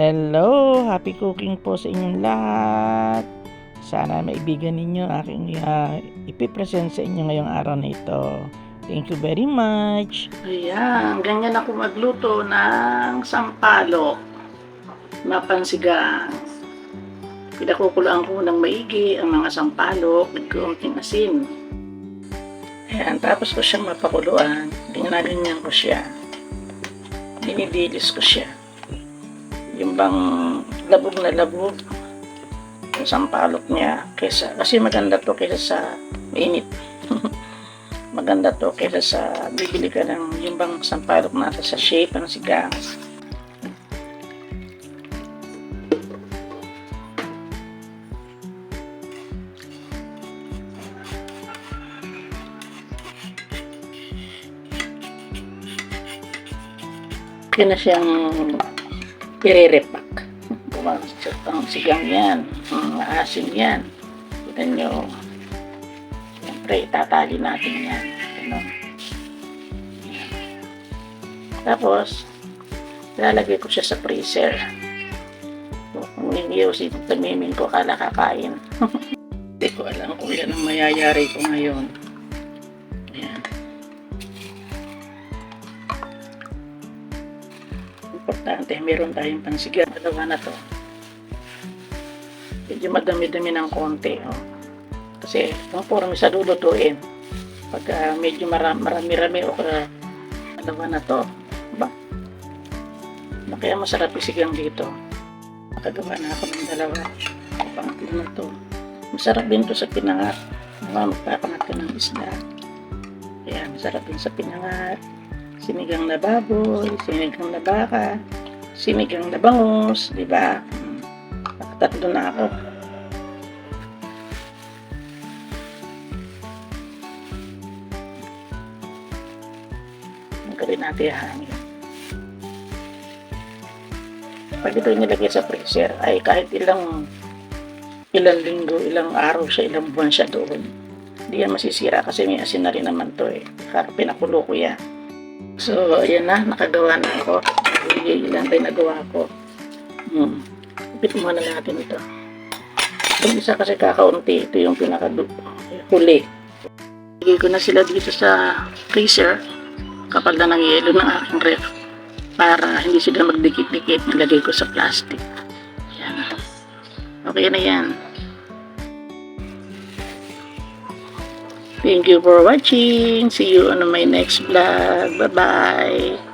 Hello! Happy cooking po sa inyong lahat. Sana maibigan ninyo aking uh, ipipresent sa inyo ngayong araw na ito. Thank you very much. Ayan, ganyan ako magluto ng sampalok na pansigang. Pinakukulaan ko ng maigi ang mga sampalok with kaunting asin. Ayan, tapos ko siyang mapakuluan. Ginaganyan ko siya. Dinidilis ko siya yung bang labog na labog yung sampalok niya kaysa, kasi maganda to kaysa sa mainit. Maganda to kaysa sa bibili ka ng yung bang sampalok nasa sa shape ng sigang kaya na siyang irerepak. Bumagsat ang sigang yan, asin yan. Kita nyo, siyempre itatali natin yan. Ganun. Yan. Tapos, lalagay ko siya sa freezer. Kung hindi yung si Tamiming ko, kala kakain. Hindi ko alam kung yan ang mayayari ko ngayon. Importante, meron tayong pansigang. Dalawa na to. Medyo madami-dami ng konti. Oh. Kasi puro sa lulutuin, pag medyo maram- marami-rami o uh, dalawa na to, ba? Ba kaya masarap isigang dito. Nakagawa na ako ng dalawa. Pangatlo na to. Masarap din to sa pinangat. Mga magpapangat ka ng isda. Kaya masarap din sa pinangat sinigang na baboy, sinigang na baka, sinigang na bangus, di ba? Nakatatlo na ako. Ang gawin natin hangin. Pag ito nilagay sa freezer, ay kahit ilang ilang linggo, ilang araw siya, ilang buwan siya doon. Hindi yan masisira kasi may asin na rin naman to eh. Kaya pinakulo ko yan. So, ayan na, nakagawa na ako. Ilan tayo nagawa ko. Hmm. Ipit muna natin ito. Yung isa kasi kakaunti, ito yung pinaka-huli. Lagay ko na sila dito sa freezer kapag na ng yelo ng aking ref para hindi sila magdikit-dikit nilagay ko sa plastic. Ayan. Okay na yan. Thank you for watching. See you on my next vlog. Bye-bye.